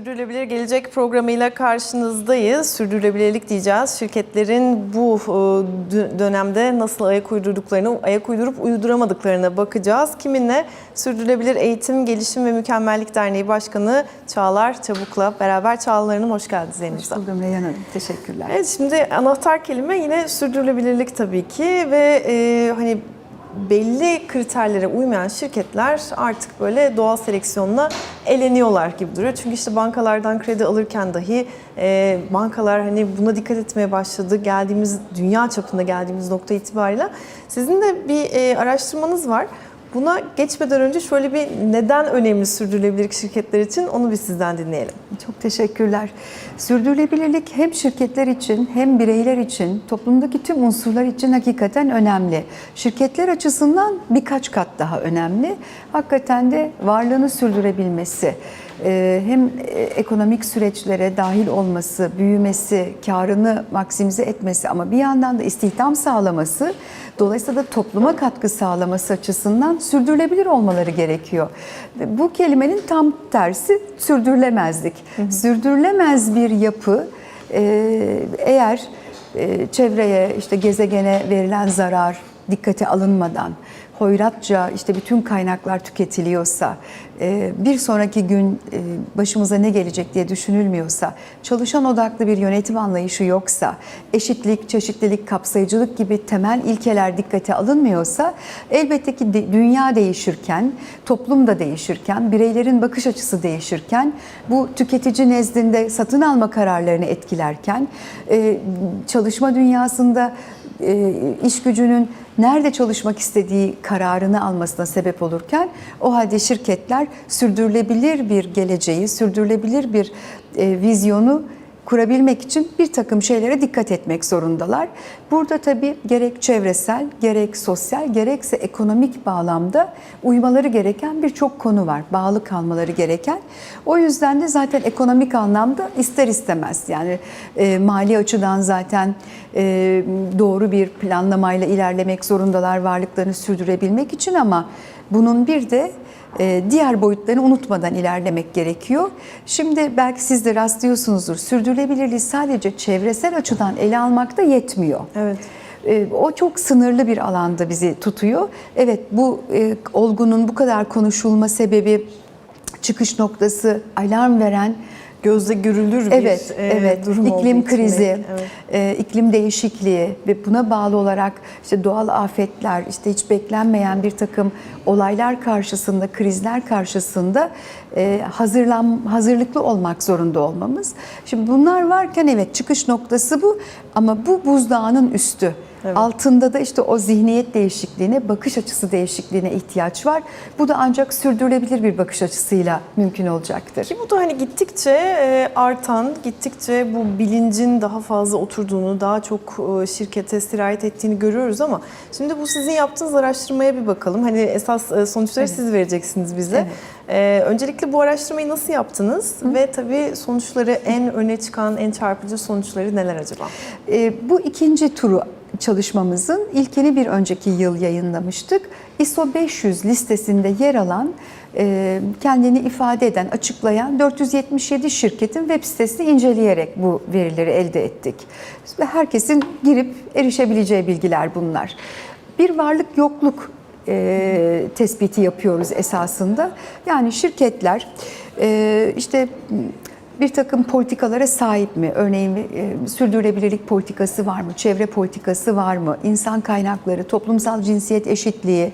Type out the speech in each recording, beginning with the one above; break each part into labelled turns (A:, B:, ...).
A: Sürdürülebilir Gelecek programıyla karşınızdayız. Sürdürülebilirlik diyeceğiz. Şirketlerin bu e, dö- dönemde nasıl ayak uydurduklarını, ayak uydurup uyduramadıklarına bakacağız. Kiminle? Sürdürülebilir Eğitim, Gelişim ve Mükemmellik Derneği Başkanı Çağlar Çabuk'la beraber. Çağlar Hanım hoş geldiniz
B: Hoş
A: yayınımıza.
B: buldum Reyhan Hanım. Teşekkürler.
A: Evet şimdi anahtar kelime yine sürdürülebilirlik tabii ki ve e, hani belli kriterlere uymayan şirketler artık böyle doğal seleksiyonla eleniyorlar gibi duruyor. Çünkü işte bankalardan kredi alırken dahi e, bankalar hani buna dikkat etmeye başladı. Geldiğimiz dünya çapında geldiğimiz nokta itibariyle sizin de bir e, araştırmanız var. Buna geçmeden önce şöyle bir neden önemli sürdürülebilirlik şirketler için onu bir sizden dinleyelim.
B: Çok teşekkürler. Sürdürülebilirlik hem şirketler için hem bireyler için, toplumdaki tüm unsurlar için hakikaten önemli. Şirketler açısından birkaç kat daha önemli. Hakikaten de varlığını sürdürebilmesi, hem e, ekonomik süreçlere dahil olması, büyümesi, karını maksimize etmesi ama bir yandan da istihdam sağlaması, dolayısıyla da topluma katkı sağlaması açısından sürdürülebilir olmaları gerekiyor. Bu kelimenin tam tersi sürdürülemezlik. Sürdürülemez bir yapı e, eğer e, çevreye, işte gezegene verilen zarar dikkate alınmadan, hoyratça işte bütün kaynaklar tüketiliyorsa, e, bir sonraki gün e, başımıza ne gelecek diye düşünülmüyorsa, çalışan odaklı bir yönetim anlayışı yoksa, eşitlik, çeşitlilik, kapsayıcılık gibi temel ilkeler dikkate alınmıyorsa, elbette ki dünya değişirken, toplum da değişirken, bireylerin bakış açısı değişirken, bu tüketici nezdinde satın alma kararlarını etkilerken, e, çalışma dünyasında iş gücünün nerede çalışmak istediği kararını almasına sebep olurken o halde şirketler sürdürülebilir bir geleceği, sürdürülebilir bir e, vizyonu kurabilmek için bir takım şeylere dikkat etmek zorundalar. Burada tabii gerek çevresel, gerek sosyal, gerekse ekonomik bağlamda uymaları gereken birçok konu var. Bağlı kalmaları gereken. O yüzden de zaten ekonomik anlamda ister istemez yani e, mali açıdan zaten e, doğru bir planlamayla ilerlemek zorundalar varlıklarını sürdürebilmek için ama bunun bir de diğer boyutlarını unutmadan ilerlemek gerekiyor. Şimdi belki siz de rastlıyorsunuzdur. Sürdürülebilirliği sadece çevresel açıdan ele almakta yetmiyor.
A: Evet.
B: E, O çok sınırlı bir alanda bizi tutuyor. Evet bu e, olgunun bu kadar konuşulma sebebi çıkış noktası alarm veren
A: Gözle görülür bir
B: Evet,
A: e,
B: evet.
A: durum
B: iklim krizi,
A: evet.
B: e, iklim değişikliği ve buna bağlı olarak işte doğal afetler, işte hiç beklenmeyen bir takım olaylar karşısında, krizler karşısında e, hazırlan hazırlıklı olmak zorunda olmamız. Şimdi bunlar varken evet çıkış noktası bu ama bu buzdağının üstü.
A: Evet.
B: Altında da işte o zihniyet değişikliğine, bakış açısı değişikliğine ihtiyaç var. Bu da ancak sürdürülebilir bir bakış açısıyla mümkün olacaktır.
A: Ki bu da hani gittikçe e, artan, gittikçe bu bilincin daha fazla oturduğunu, daha çok e, şirkete sirayet ettiğini görüyoruz ama şimdi bu sizin yaptığınız araştırmaya bir bakalım. Hani esas e, sonuçları siz vereceksiniz bize.
B: Evet.
A: Öncelikle bu araştırmayı nasıl yaptınız ve tabii sonuçları en öne çıkan, en çarpıcı sonuçları neler acaba?
B: Bu ikinci turu çalışmamızın ilkini bir önceki yıl yayınlamıştık. ISO 500 listesinde yer alan, e, kendini ifade eden, açıklayan 477 şirketin web sitesini inceleyerek bu verileri elde ettik. Ve herkesin girip erişebileceği bilgiler bunlar. Bir varlık yokluk e, tespiti yapıyoruz esasında. Yani şirketler e, işte bir takım politikalara sahip mi? Örneğin e, sürdürülebilirlik politikası var mı? Çevre politikası var mı? İnsan kaynakları, toplumsal cinsiyet eşitliği.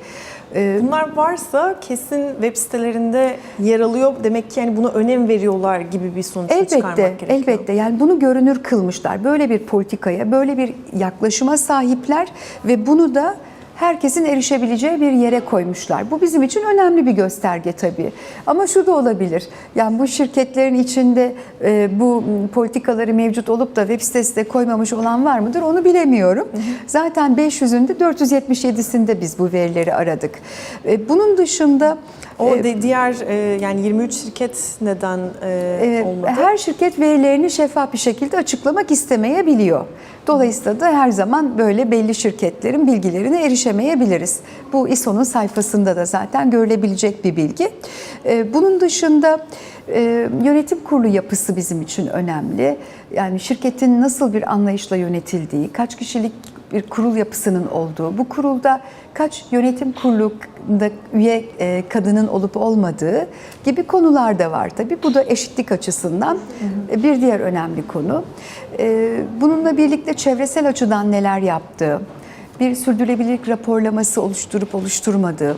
B: e,
A: Bunlar varsa kesin web sitelerinde yer alıyor. Demek ki yani buna önem veriyorlar gibi bir sonuç çıkarmak
B: Elbette,
A: gerekiyor.
B: elbette. Yani bunu görünür kılmışlar. Böyle bir politikaya, böyle bir yaklaşıma sahipler ve bunu da herkesin erişebileceği bir yere koymuşlar. Bu bizim için önemli bir gösterge tabii. Ama şu da olabilir. Yani bu şirketlerin içinde e, bu politikaları mevcut olup da web sitesinde koymamış olan var mıdır onu bilemiyorum. Zaten 500'ünde 477'sinde biz bu verileri aradık. E, bunun dışında
A: O
B: e,
A: de, diğer e, yani 23 şirket neden e, olmadı?
B: Her şirket verilerini şeffaf bir şekilde açıklamak istemeyebiliyor. Dolayısıyla da her zaman böyle belli şirketlerin bilgilerine geçemeyebiliriz. Bu İSO'nun sayfasında da zaten görülebilecek bir bilgi. E, Bunun dışında e, yönetim kurulu yapısı bizim için önemli. Yani şirketin nasıl bir anlayışla yönetildiği, kaç kişilik bir kurul yapısının olduğu, bu kurulda kaç yönetim kurulunda üye e, kadının olup olmadığı gibi konular da var tabii. Bu da eşitlik açısından e, bir diğer önemli konu. E, Bununla birlikte çevresel açıdan neler yaptığı, bir sürdürülebilirlik raporlaması oluşturup oluşturmadığı,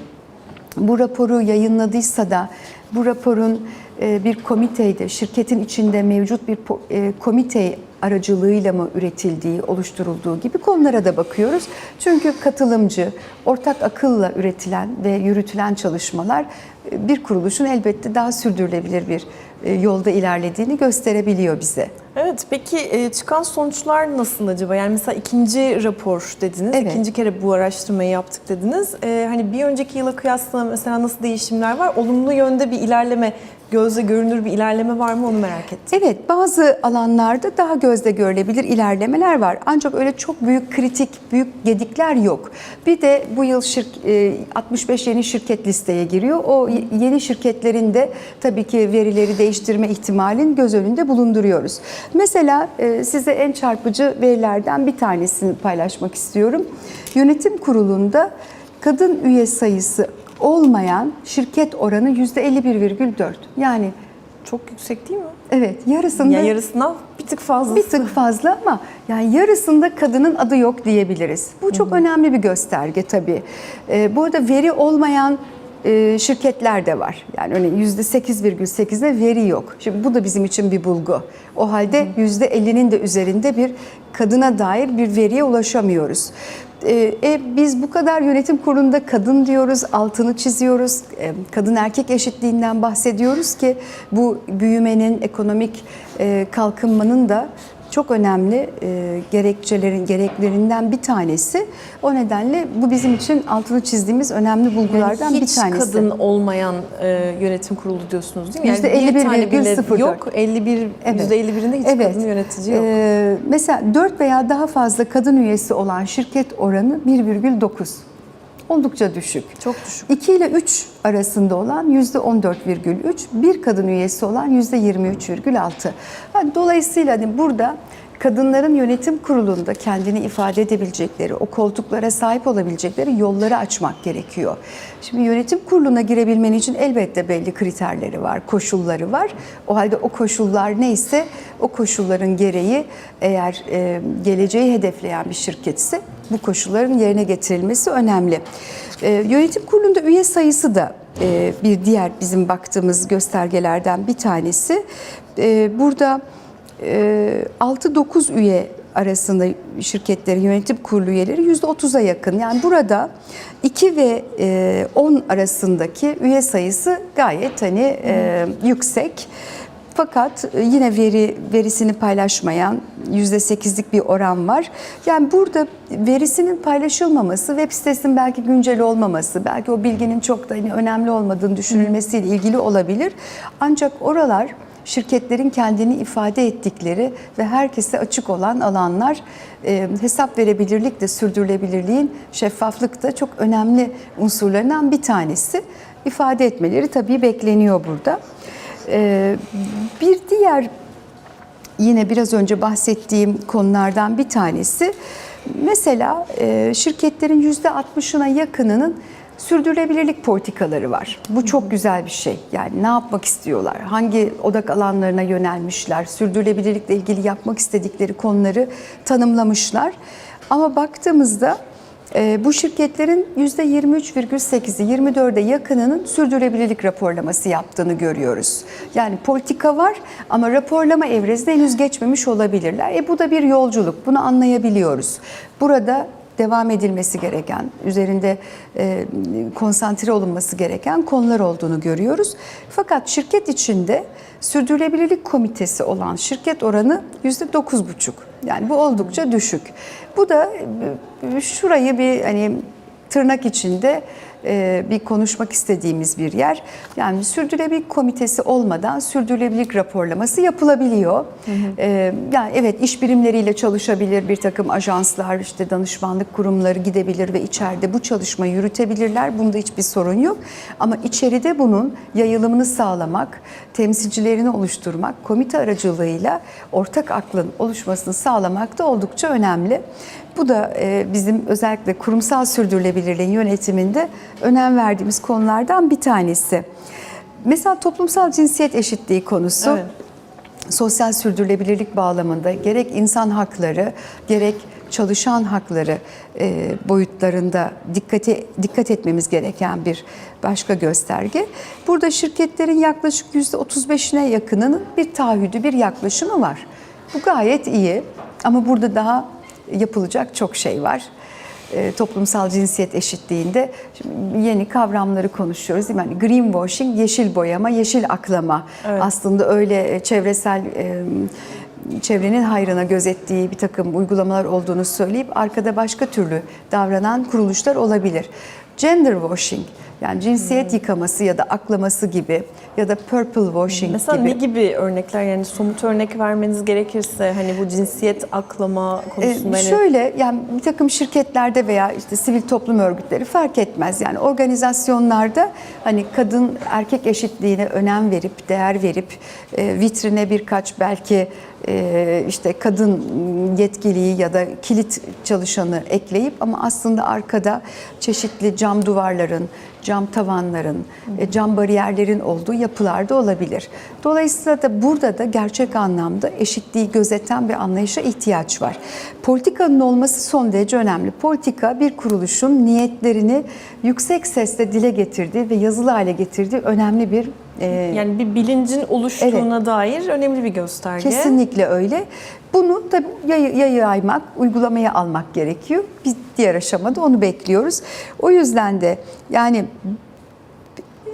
B: bu raporu yayınladıysa da bu raporun e, bir komiteyde, şirketin içinde mevcut bir e, komite aracılığıyla mı üretildiği, oluşturulduğu gibi konulara da bakıyoruz. Çünkü katılımcı, ortak akılla üretilen ve yürütülen çalışmalar e, bir kuruluşun elbette daha sürdürülebilir bir e, yolda ilerlediğini gösterebiliyor bize.
A: Evet, peki e, çıkan sonuçlar nasıl acaba? Yani mesela ikinci rapor dediniz,
B: Evet.
A: ikinci kere bu araştırmayı yaptık dediniz. Hani bir önceki yıla kıyasla mesela nasıl değişimler var? Olumlu yönde bir ilerleme, gözle görünür bir ilerleme var mı onu merak ettim.
B: Evet, bazı alanlarda daha gözle görülebilir ilerlemeler var. Ancak öyle çok büyük kritik, büyük gedikler yok. Bir de bu yıl şirk- e, 65 yeni şirket listeye giriyor. O yeni şirketlerin de tabii ki verileri değiştirme ihtimalini göz önünde bulunduruyoruz. Mesela e, size en çarpıcı verilerden bir tanesini paylaşmak istiyorum. Yönetim kurulunda kadın üye sayısı olmayan şirket oranı %51,4. Yani
A: Çok yüksek değil mi?
B: Evet, yarısında
A: Ya yarısından bir tık fazla.
B: bir tık fazla ama yani yarısında kadının adı yok diyebiliriz. Bu çok önemli bir gösterge tabii. Ee, bu arada veri olmayan e, şirketler de var. Yani örneğin %8,8'de veri yok. Şimdi bu da bizim için bir bulgu. O halde %50'nin de üzerinde bir kadına dair bir veriye ulaşamıyoruz. Ee, E, biz bu kadar yönetim kurulunda kadın diyoruz, altını çiziyoruz, e, kadın erkek eşitliğinden bahsediyoruz ki bu büyümenin, ekonomik e, kalkınmanın da çok önemli e, gerekçelerin gereklerinden bir tanesi. O nedenle bu bizim için altını çizdiğimiz önemli bulgulardan
A: Yani
B: bir
A: hiç
B: tanesi.
A: kadın olmayan e, yönetim kurulu diyorsunuz değil mi? Tane
B: 51,04.
A: bile yok. 51
B: Evet.
A: %51'inde hiç
B: Evet.
A: kadın yönetici yok.
B: Ee, mesela 4 veya daha fazla kadın üyesi olan şirket oranı 1,9. Oldukça düşük.
A: Çok düşük.
B: 2 ile 3 arasında olan %14,3, bir kadın üyesi olan %23,6. Ha, Dolayısıyla hani burada kadınların yönetim kurulunda kendini ifade edebilecekleri, o koltuklara sahip olabilecekleri yolları açmak gerekiyor. Şimdi yönetim kuruluna girebilmen için elbette belli kriterleri var, koşulları var. O halde o koşullar neyse o koşulların gereği eğer e, geleceği hedefleyen bir şirketse bu koşulların yerine getirilmesi önemli. E, yönetim kurulunda üye sayısı da e, bir diğer bizim baktığımız göstergelerden bir tanesi. E, burada 6-9 üye arasında şirketlerin yönetim kurulu üyeleri %30'a yakın. Yani burada 2 ve e, 10 arasındaki üye sayısı gayet hani e, yüksek. Fakat e, yine veri verisini paylaşmayan %8'lik bir oran var. Yani burada verisinin paylaşılmaması, web sitesinin belki güncel olmaması, belki o bilginin çok da hani önemli olmadığını düşünülmesiyle ilgili olabilir. Ancak oralar şirketlerin kendini ifade ettikleri ve herkese açık olan alanlar e, hesap verebilirlik de sürdürülebilirliğin şeffaflık da çok önemli unsurlarından bir tanesi. İfade etmeleri tabii bekleniyor burada. E, bir diğer yine biraz önce bahsettiğim konulardan bir tanesi mesela e, şirketlerin yüzde 60'ına yakınının sürdürülebilirlik politikaları var. Bu çok güzel bir şey. Yani ne yapmak istiyorlar? Hangi odak alanlarına yönelmişler? Sürdürülebilirlikle ilgili yapmak istedikleri konuları tanımlamışlar. Ama baktığımızda e, bu şirketlerin %23,8'i, 24'e yakınının sürdürülebilirlik raporlaması yaptığını görüyoruz. Yani politika var ama raporlama evresine henüz geçmemiş olabilirler. E bu da bir yolculuk, bunu anlayabiliyoruz. Burada devam edilmesi gereken, üzerinde e, konsantre olunması gereken konular olduğunu görüyoruz. Fakat şirket içinde sürdürülebilirlik komitesi olan şirket oranı %9,5. Yani bu oldukça düşük. Bu da e, şurayı bir hani tırnak içinde e, bir konuşmak istediğimiz bir yer. Yani sürdürülebilirlik komitesi olmadan sürdürülebilirlik raporlaması yapılabiliyor. E, yani evet iş birimleriyle çalışabilir bir takım ajanslar, işte danışmanlık kurumları gidebilir ve içeride bu çalışmayı yürütebilirler. Bunda hiçbir sorun yok. Ama içeride bunun yayılımını sağlamak, temsilcilerini oluşturmak, komite aracılığıyla ortak aklın oluşmasını sağlamak da oldukça önemli. Bu da e, bizim özellikle kurumsal sürdürülebilirliğin yönetiminde önem verdiğimiz konulardan bir tanesi. Mesela toplumsal cinsiyet eşitliği konusu
A: Evet.
B: sosyal sürdürülebilirlik bağlamında gerek insan hakları gerek çalışan hakları e, boyutlarında dikkate dikkat etmemiz gereken bir başka gösterge. Burada şirketlerin yaklaşık %35'ine yakınının bir taahhüdü, bir yaklaşımı var. Bu gayet iyi ama burada daha yapılacak çok şey var. E, toplumsal cinsiyet eşitliğinde şimdi yeni kavramları konuşuyoruz. Yani greenwashing, yeşil boyama, yeşil aklama. Aslında öyle e, çevresel e, çevrenin hayrına gözettiği bir takım uygulamalar olduğunu söyleyip arkada başka türlü davranan kuruluşlar olabilir. Gender washing yani cinsiyet yıkaması ya da aklaması gibi ya da purple washing
A: Mesela
B: gibi.
A: ne gibi örnekler yani somut örnek vermeniz gerekirse hani bu cinsiyet aklama
B: Ee,
A: konusunda hani
B: şöyle yani bir takım şirketlerde veya işte sivil toplum örgütleri fark etmez. Yani organizasyonlarda hani kadın erkek eşitliğine önem verip değer verip e, vitrine birkaç belki e, işte kadın yetkiliyi ya da kilit çalışanı ekleyip ama aslında arkada çeşitli cam duvarların, cam tavanların, e, cam bariyerlerin olduğu yapılarda olabilir. Dolayısıyla da burada da gerçek anlamda eşitliği gözeten bir anlayışa ihtiyaç var. Politikanın olması son derece önemli. Politika bir kuruluşun niyetlerini yüksek sesle dile getirdiği ve yazılı hale getirdiği önemli bir e,
A: yani bir bilincin oluştuğuna dair önemli bir gösterge.
B: Kesinlikle öyle. Bunu tabii yayı, yayaymak, uygulamaya almak gerekiyor. Bir diğer aşamada onu bekliyoruz. O yüzden de yani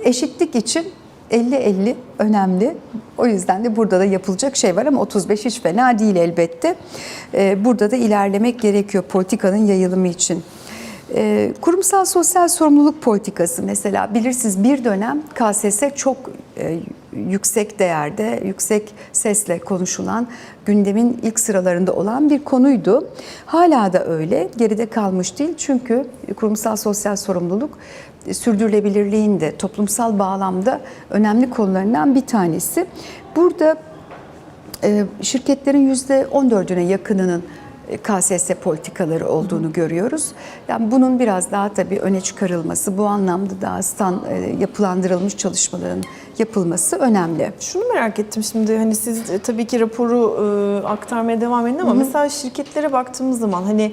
B: eşitlik için 50-50 önemli. O yüzden de burada da yapılacak şey var ama 35 hiç fena değil elbette. Ee, Burada da ilerlemek gerekiyor politikanın yayılımı için. Ee, Kurumsal sosyal sorumluluk politikası mesela bilirsiniz bir dönem KSS çok e, yüksek değerde, yüksek sesle konuşulan, gündemin ilk sıralarında olan bir konuydu. Hala da öyle, geride kalmış değil çünkü kurumsal sosyal sorumluluk e, sürdürülebilirliğin de toplumsal bağlamda önemli konularından bir tanesi. Burada e, şirketlerin %14'üne yakınının KSS politikaları olduğunu görüyoruz. Yani bunun biraz daha tabii öne çıkarılması, bu anlamda daha stan, e, yapılandırılmış çalışmaların yapılması önemli.
A: Şunu merak ettim şimdi hani siz e, tabii ki raporu e, aktarmaya devam edin ama mesela şirketlere baktığımız zaman hani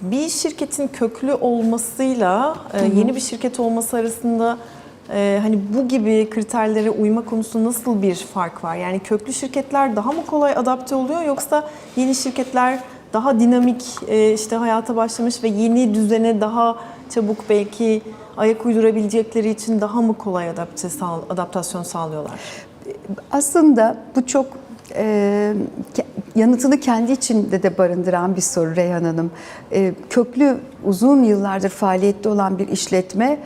A: bir şirketin köklü olmasıyla e, yeni bir şirket olması arasında e, hani bu gibi kriterlere uyma konusunda nasıl bir fark var? Yani köklü şirketler daha mı kolay adapte oluyor yoksa yeni şirketler daha dinamik e, işte hayata başlamış ve yeni düzene daha çabuk belki ayak uydurabilecekleri için daha mı kolay adapte adaptasyon sağlıyorlar?
B: Aslında bu çok e, yanıtını kendi içinde de barındıran bir soru Reyhan Hanım. E, köklü uzun yıllardır faaliyette olan bir işletme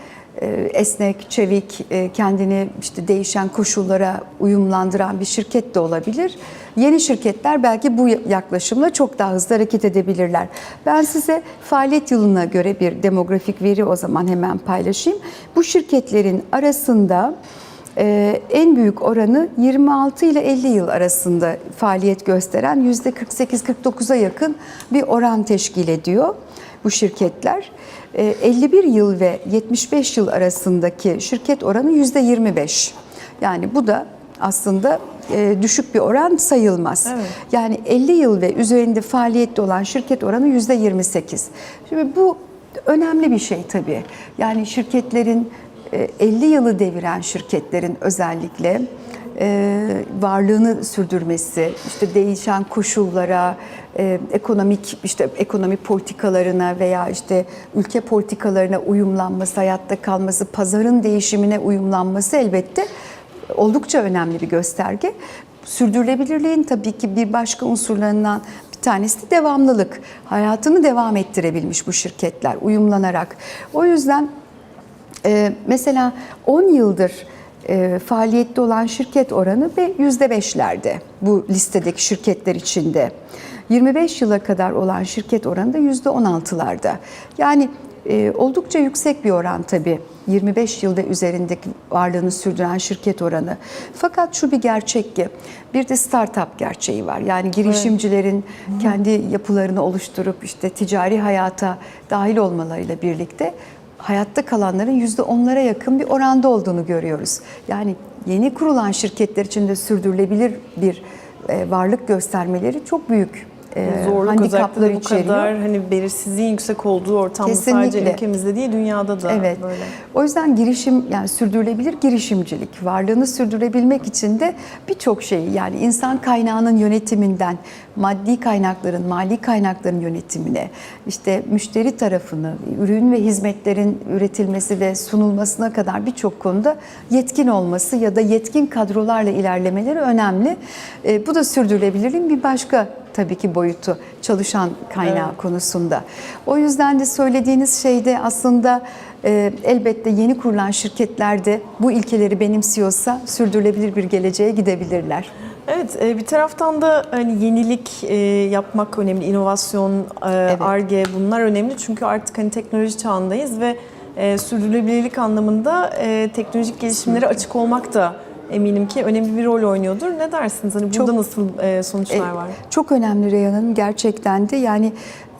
B: esnek, çevik, e, kendini işte değişen koşullara uyumlandıran bir şirket de olabilir. Yeni şirketler belki bu yaklaşımla çok daha hızlı hareket edebilirler. Ben size faaliyet yılına göre bir demografik veri o zaman hemen paylaşayım. Bu şirketlerin arasında ee, en büyük oranı 26 ile 50 yıl arasında faaliyet gösteren %48-49'a yakın bir oran teşkil ediyor bu şirketler. Ee, 51 yıl ve 75 yıl arasındaki şirket oranı %25. Yani bu da aslında e, düşük bir oran sayılmaz.
A: Evet.
B: Yani 50 yıl ve üzerinde faaliyette olan şirket oranı %28. Şimdi bu önemli bir şey tabii. Yani şirketlerin e, 50 yılı deviren şirketlerin özellikle e, varlığını sürdürmesi, işte değişen koşullara, e, ekonomik işte ekonomi politikalarına veya işte ülke politikalarına uyumlanması, hayatta kalması, pazarın değişimine uyumlanması elbette oldukça önemli bir gösterge. Sürdürülebilirliğin tabii ki bir başka unsurlarından bir tanesi de devamlılık. Hayatını devam ettirebilmiş bu şirketler uyumlanarak. O yüzden Ee, mesela 10 yıldır e, faaliyette olan şirket oranı ve %5'lerde bu listedeki şirketler içinde. 25 yıla kadar olan şirket oranı da %16'larda. Yani e, oldukça yüksek bir oran tabii. 25 yılda üzerindeki varlığını sürdüren şirket oranı. Fakat şu bir gerçek ki bir de startup gerçeği var. Yani girişimcilerin kendi yapılarını oluşturup işte ticari hayata dahil olmalarıyla birlikte hayatta kalanların yüzde onlara yakın bir oranda olduğunu görüyoruz. Yani yeni kurulan şirketler için de sürdürülebilir bir e, varlık göstermeleri çok büyük e,
A: Zorluk
B: handikaplar
A: bu
B: içeriyor.
A: kadar hani belirsizliğin yüksek olduğu ortamda sadece
B: Kesinlikle.
A: ülkemizde değil dünyada da
B: Evet.
A: böyle.
B: O yüzden girişim yani sürdürülebilir girişimcilik varlığını sürdürebilmek için de birçok şey yani insan kaynağının yönetiminden maddi kaynakların, mali kaynakların yönetimine, işte müşteri tarafını, ürün ve hizmetlerin üretilmesi ve sunulmasına kadar birçok konuda yetkin olması ya da yetkin kadrolarla ilerlemeleri önemli. E, bu da sürdürülebilirliğin bir başka tabii ki boyutu çalışan kaynağı konusunda. O yüzden de söylediğiniz şeyde aslında e, elbette yeni kurulan şirketlerde bu ilkeleri benimsiyorsa sürdürülebilir bir geleceğe gidebilirler.
A: Evet, e, bir taraftan da hani yenilik e, yapmak önemli, inovasyon, e, ARGE bunlar önemli çünkü artık hani teknoloji çağındayız ve sürdürülebilirlik anlamında teknolojik gelişimlere açık olmak da eminim ki önemli bir rol oynuyordur. Ne dersiniz? Hani burada
B: Çok-
A: nasıl e, sonuçlar
B: E,
A: var?
B: Çok önemli Reyhan Hanım gerçekten de yani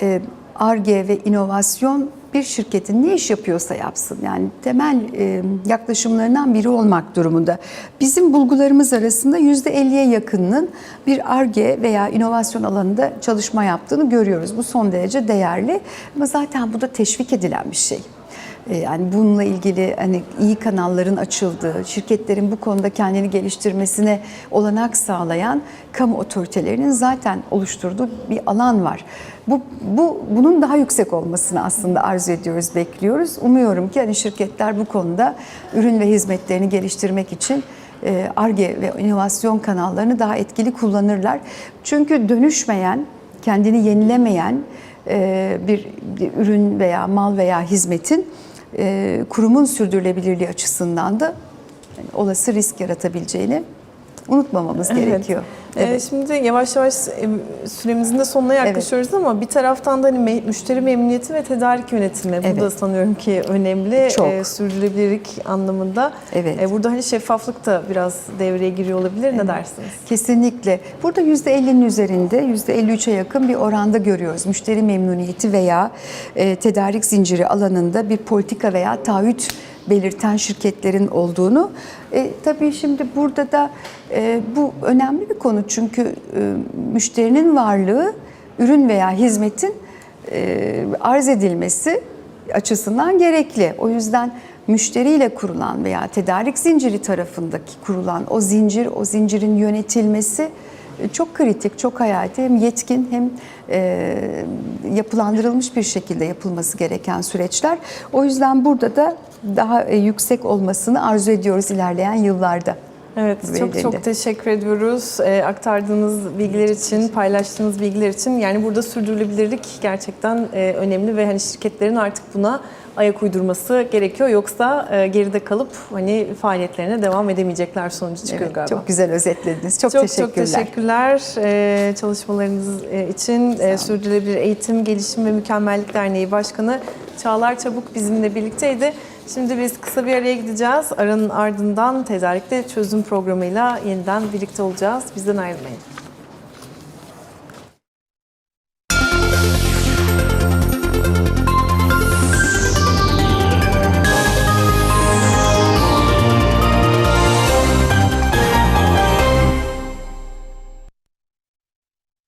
B: e, ARGE ve inovasyon bir şirketin ne iş yapıyorsa yapsın. Yani temel e, yaklaşımlarından biri olmak durumunda. Bizim bulgularımız arasında %50'ye yakınının bir ARGE veya inovasyon alanında çalışma yaptığını görüyoruz. Bu son derece değerli ama zaten bu da teşvik edilen bir şey. E, Yani bununla ilgili hani iyi kanalların açıldığı, şirketlerin bu konuda kendini geliştirmesine olanak sağlayan kamu otoritelerinin zaten oluşturduğu bir alan var. Bu, bu bunun daha yüksek olmasını aslında arzu ediyoruz, bekliyoruz. Umuyorum ki hani şirketler bu konuda ürün ve hizmetlerini geliştirmek için ARGE ve inovasyon kanallarını daha etkili kullanırlar. Çünkü dönüşmeyen, kendini yenilemeyen e, bir, ürün veya mal veya hizmetin e, kurumun sürdürülebilirliği açısından da olası risk yaratabileceğini unutmamamız
A: Evet.
B: gerekiyor.
A: Ee, Şimdi yavaş yavaş e, süremizin de sonuna yaklaşıyoruz ama bir taraftan da hani me- müşteri memnuniyeti ve tedarik yönetimi bu
B: Evet.
A: da sanıyorum ki önemli
B: Çok.
A: e, sürdürülebilirlik anlamında.
B: Evet.
A: E, burada hani şeffaflık da biraz devreye giriyor olabilir. Ne dersiniz?
B: Kesinlikle. Burada %50'nin üzerinde, %53'e yakın bir oranda görüyoruz. Müşteri memnuniyeti veya e, tedarik zinciri alanında bir politika veya taahhüt belirten şirketlerin olduğunu. E, tabii şimdi burada da e, bu önemli bir konu çünkü e, müşterinin varlığı ürün veya hizmetin e, arz edilmesi açısından gerekli. O yüzden müşteriyle kurulan veya tedarik zinciri tarafındaki kurulan o zincir, o zincirin yönetilmesi çok kritik, çok hayati. Hem yetkin hem e, yapılandırılmış bir şekilde yapılması gereken süreçler. O yüzden burada da daha e, yüksek olmasını arzu ediyoruz ilerleyen yıllarda.
A: Evet, çok çok teşekkür ediyoruz e, aktardığınız bilgiler için, paylaştığınız bilgiler için. Yani burada sürdürülebilirlik gerçekten e, önemli ve hani şirketlerin artık buna ayak uydurması gerekiyor. Yoksa e, geride kalıp hani faaliyetlerine devam edemeyecekler sonucu çıkıyor
B: Evet,
A: galiba.
B: çok güzel özetlediniz. Çok,
A: çok
B: teşekkürler.
A: çok teşekkürler e, çalışmalarınız e, için. E, Sürdürülebilir Eğitim, Gelişim ve Mükemmellik Derneği Başkanı Çağlar Çabuk bizimle birlikteydi. Şimdi biz kısa bir araya gideceğiz. Aranın ardından tedarikte çözüm programıyla yeniden birlikte olacağız. Bizden ayrılmayın.